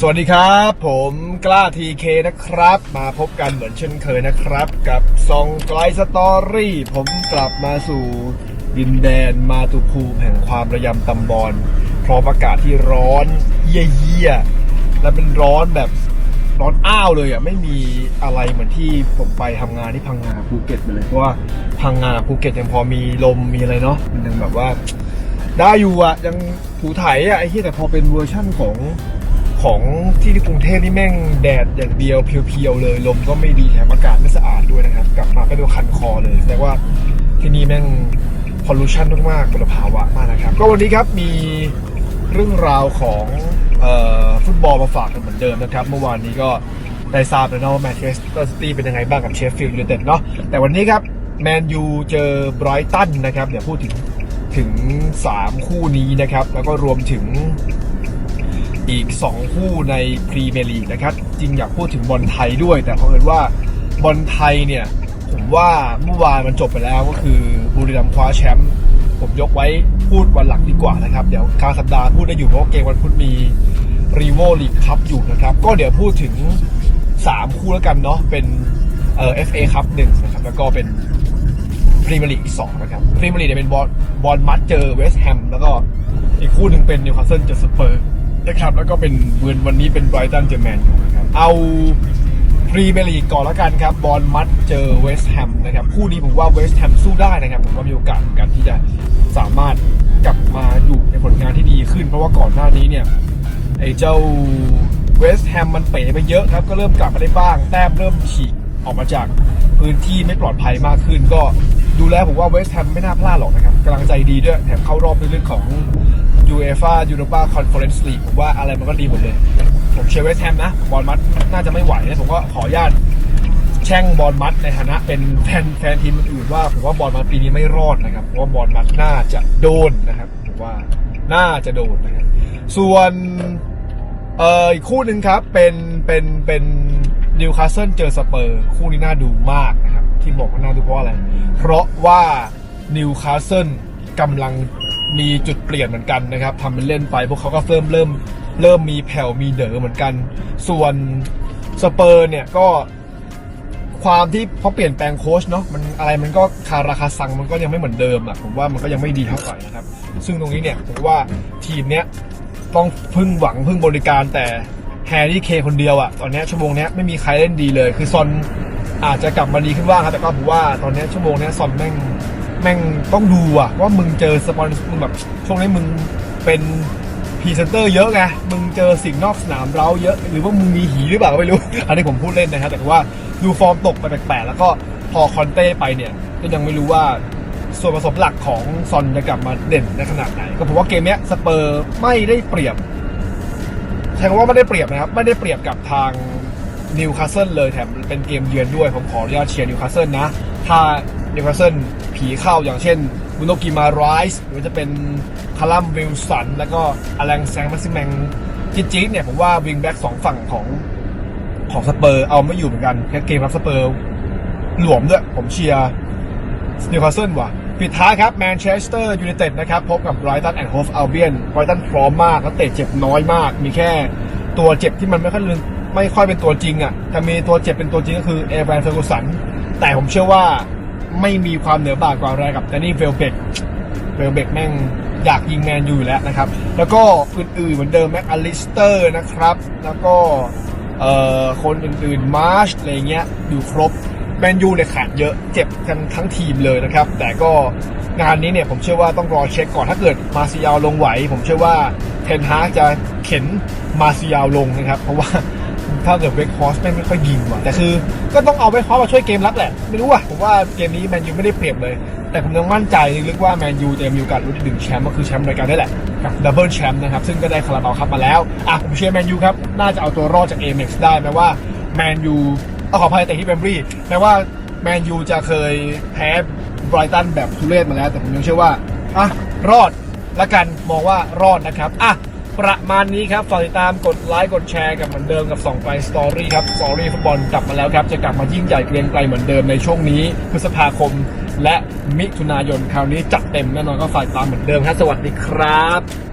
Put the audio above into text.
สวัสดีครับ ผมกล้าทีเคนะครับ มาพบกันเหมือนเช่นเคยนะครับ กับซองไกลสตอรี่ ผมกลับมาสู่ดินแดนมาตุภูมิแห่งความระยำตำบอลพร้อมอากาศที่ร้อนเยี่ยๆและเป็นร้อนแบบร้อนอ้าวเลยอะไม่มีอะไรเหมือนที่ผมไปทำงานที่พังงาภูเก็ตไปเลยเพราะว่าพังงาภูเก็ตยังพอมีลมมีอะไรเนาะมันยังแบบว่า ได้อยู่อะยังถูไถอะไอ้ที่แต่พอเป็นเวอร์ชั่นของ ของที่กรุงเทพนี่แม่งแดดอย่างเดียวเพียวๆเลย ลมก็ไม่ดีแถมอากาศไม่สะอาดด้วยนะครับ กลับมาก็ดูคันคอเลยแสดงว่าที่นี่แม่งพอลูชันมากๆมลภาวะมากนะครับ ก็วันนี้ครับมีเรื่องราวของออฟุตบอลมาฝากกันเหมือนเดิมนะครับ เมื่อวานนี้ก็ได้ทราบแล้วนะว่าแมนเชสเตอร์ซิตี้เป็นยังไงบ้างกับเชฟฟิลด์ยูไนเต็ดเนาะแต่วันนี้ครับแมนยูเจอไบรตันนะครับ เดี๋ยวพูดถึงถึง 3 คู่นี้นะครับ แล้วก็รวมถึง อีก 2 คู่ในพรีเมียร์ลีกนะครับ จริงอยากพูดถึงบอลไทยด้วย แต่เพราะเอิญว่าบอลไทยเนี่ย ผมว่าเมื่อวานมันจบไปแล้วก็คือบุรีรัมย์คว้าแชมป์ผมยกไว้พูดวันหลังดีกว่านะครับ เดี๋ยวกลางสัปดาห์พูดได้อยู่เพราะเกมวันพุธมีรีโวลีกคัพอยู่นะครับ ก็เดี๋ยวพูดถึง 3 คู่แล้วกันเนาะเป็นเอ่อ FA คัพหนึ่งนะครับแล้วก็เป็นพรีเมียร์ลีกอีกสองนะครับพรีเมียร์ลีกเนี่ยเป็นบอลบอลมัดเจอเวสต์แฮมแล้วก็อีกคู่หนึ่งเป็นนิวคาสเซิลเจอสเปอร์ นะครับ แล้วก็เป็นเวนวันนี้เป็นไบรตันเจอแมนยูนะครับเอาพรีเมียร์ลีกก่อนล้วกันครับ บอลมัดเจอเวสต์แฮมนะครับ คู่นี้ผมว่าเวสต์แฮมสู้ได้นะครับ ผมว่ามีโอกาสเหมือนกันที่จะสามารถกลับมาอยู่ในผลงานที่ดีขึ้น เพราะว่าก่อนหน้านี้เนี่ย ไอ้เจ้าเวสต์แฮมมันเป๋ไปเยอะครับ ก็เริ่มกลับมาได้บ้าง แต้มเริ่มฉีกออกมาจากพื้นที่ไม่ปลอดภัยมากขึ้น ก็ดูแล้วผมว่าเวสต์แฮมไม่น่าพลาดหรอกนะครับกำลังใจดีด้วย แถมเข้ารอบในเรื่องของ UEFA Europa Conference League ผมว่าอะไรมันก็ดีหมดเลย ผมเชียร์เวสต์แฮมนะบอลมัดน่าจะไม่ไหวนะผมก็ขออนุญาตแช่งบอลมัดในฐานะเป็นแฟนแฟนทีมอื่นว่าผมว่าบอลมัดปีนี้ไม่รอดนะครับเพราะว่าบอลมัดน่าจะโดนนะครับผมว่าน่าจะโดนนะครับส่วนเอ่ออีกคู่หนึ่งครับเป็นเป็นเป็นนิวคาสเซิลเจอสเปอร์ คู่นี้น่าดูมากนะครับ ที่บอกว่าน่าดูเพราะอะไร เพราะว่านิวคาสเซิลกำลัง มีจุดเปลี่ยนเหมือนกันนะครับทำเป็นเล่นไปพวกเขาก็เริ่มเริ่มเริ่มมีแผ่วมีเด๋อเหมือนกัน ส่วนสเปอร์เนี่ยก็ความที่เขาเปลี่ยนแปลงโค้ชเนาะมันอะไรมันก็คาราคาซังมันก็ยังไม่เหมือนเดิมอะผมว่ามันก็ยังไม่ดีเท่าไหร่นะครับ ซึ่งตรงนี้เนี่ยผมว่าทีมเนี้ยต้องพึ่งหวังพึ่งบริการแต่แฮร์รี่เคคนเดียวอะตอนนี้ชั่วโมงเนี้ยไม่มีใครเล่นดีเลย คือซอนอาจจะกลับมาดีขึ้นบ้างครับแต่ก็ผมว่าตอนนี้ชั่วโมงเนี้ยซอนแม่ง แม่งต้องดูอะว่ามึงเจอสปอนมึงแบบช่วงนี้มึงเป็นพรีเซนเตอร์เยอะไง มึงเจอสิ่งนอกสนามเราเยอะ หรือว่ามึงมีหีหรือเปล่าก็ไม่รู้ อันนี้ผมพูดเล่นนะครับ แต่ว่าดูฟอร์มตกไปแปลกๆ แล้วก็พอคอนเต้ไปเนี่ย ก็ยังไม่รู้ว่าส่วนผสมหลักของซอนจะกลับมาเด่นในขนาดไหน ก็ผมว่าเกมเนี้ยสเปอร์ไม่ได้เปรียบใช้คำว่าไม่ได้เปรียบนะครับ ไม่ได้เปรียบกับทางนิวคาสเซิลเลยแถมเป็นเกมเยือนด้วย ผมขออนุญาตเชียร์นิวคาสเซิลนะ ถ้า นิวคาสเซิลผีเข้าอย่างเช่นบุโนกิมาไรส์หรือจะเป็นคาลัมวิลสัน แล้วก็อลังแซงมัสซิแมงจิจิเนี่ยผมว่าวิงแบ็กสองฝั่งของของสเปอร์เอาไม่อยู่เหมือนกันแค่เกมรับสเปอร์หลวมด้วย ผมเชียร์นิวคาสเซิลว่ะปิดท้ายครับแมนเชสเตอร์ยูไนเต็ดนะครับ พบกับไบรตันแอนด์โฮฟอัลเบียนไบรตันพร้อมมากแล้วเตะเจ็บน้อยมาก มีแค่ตัวเจ็บที่มันไม่ค่อยไม่ค่อยเป็นตัวจริงอะจะมีตัวเจ็บเป็นตัวจริงก็คือเอแวนเฟอร์กูสันแต่ผมเชื่อว่า ไม่มีความเหนือบ่ากว่าแรกับแดนนี่เวลเบกเวลเบกแม่งอยากยิงแมนยูอยู่แล้วนะครับ แล้วก็อื่นๆเหมือนเดิมแม็กอลิสเตอร์นะครับ แล้วก็เอ่อคนอื่นๆมาร์ชอะไรเงี้ยอยู่ครบแมนยูเนี่ยขาดเยอะเจ็บกันทั้งทีมเลยนะครับ แต่ก็งานนี้เนี่ยผมเชื่อว่าต้องรอเช็คก่อนถ้าเกิดมาซิยาลงไหว ผมเชื่อว่าเทนฮากจะเข็นมาซิยาลงนะครับ เพราะว่า ถ้าเกิดเวกฮอสไม่ไม่ค่อยยิงว่ะแต่คือก็ต้องเอาเวกฮอสมาช่วยเกมรับแหละไม่รู้ว่ะผมว่าเกมนี้แมนยูไม่ได้เปรียบเลย แต่ผมยังมั่นใจลึกว่าแมนยูจะมีโอกาสลุ้นที่หนึ่งแชมป์ก็คือแชมป์รายการได้แหละกับดับเบิลแชมป์นะครับซึ่งก็ได้คาราบาวครับมาแล้วอะผมเชียร์แมนยูครับน่าจะเอาตัวรอดจากเอเม็กซ์ได้แม้ว่าแมนยูเอาขออภัยแต่ที่เบมบรีแม้ว่าแมนยูจะเคยแพ้ไบรตันแบบทุเรศมาแล้ว แต่ผมยังเชื่อว่าอะรอดละกันมองว่ารอดนะครับอะ ประมาณนี้ครับ ฝากติดตามกดไลค์กดแชร์กับเหมือนเดิมกับส่องไปสตอรี่ครับสตอรี่ฟุตบอลกลับมาแล้วครับ จะกลับมายิ่งใหญ่เกรียงไกลเหมือนเดิมในช่วงนี้ พฤษภาคมและมิถุนายนคราวนี้จัดเต็มแน่นอนก็ฝากติดตามเหมือนเดิมครับสวัสดีครับ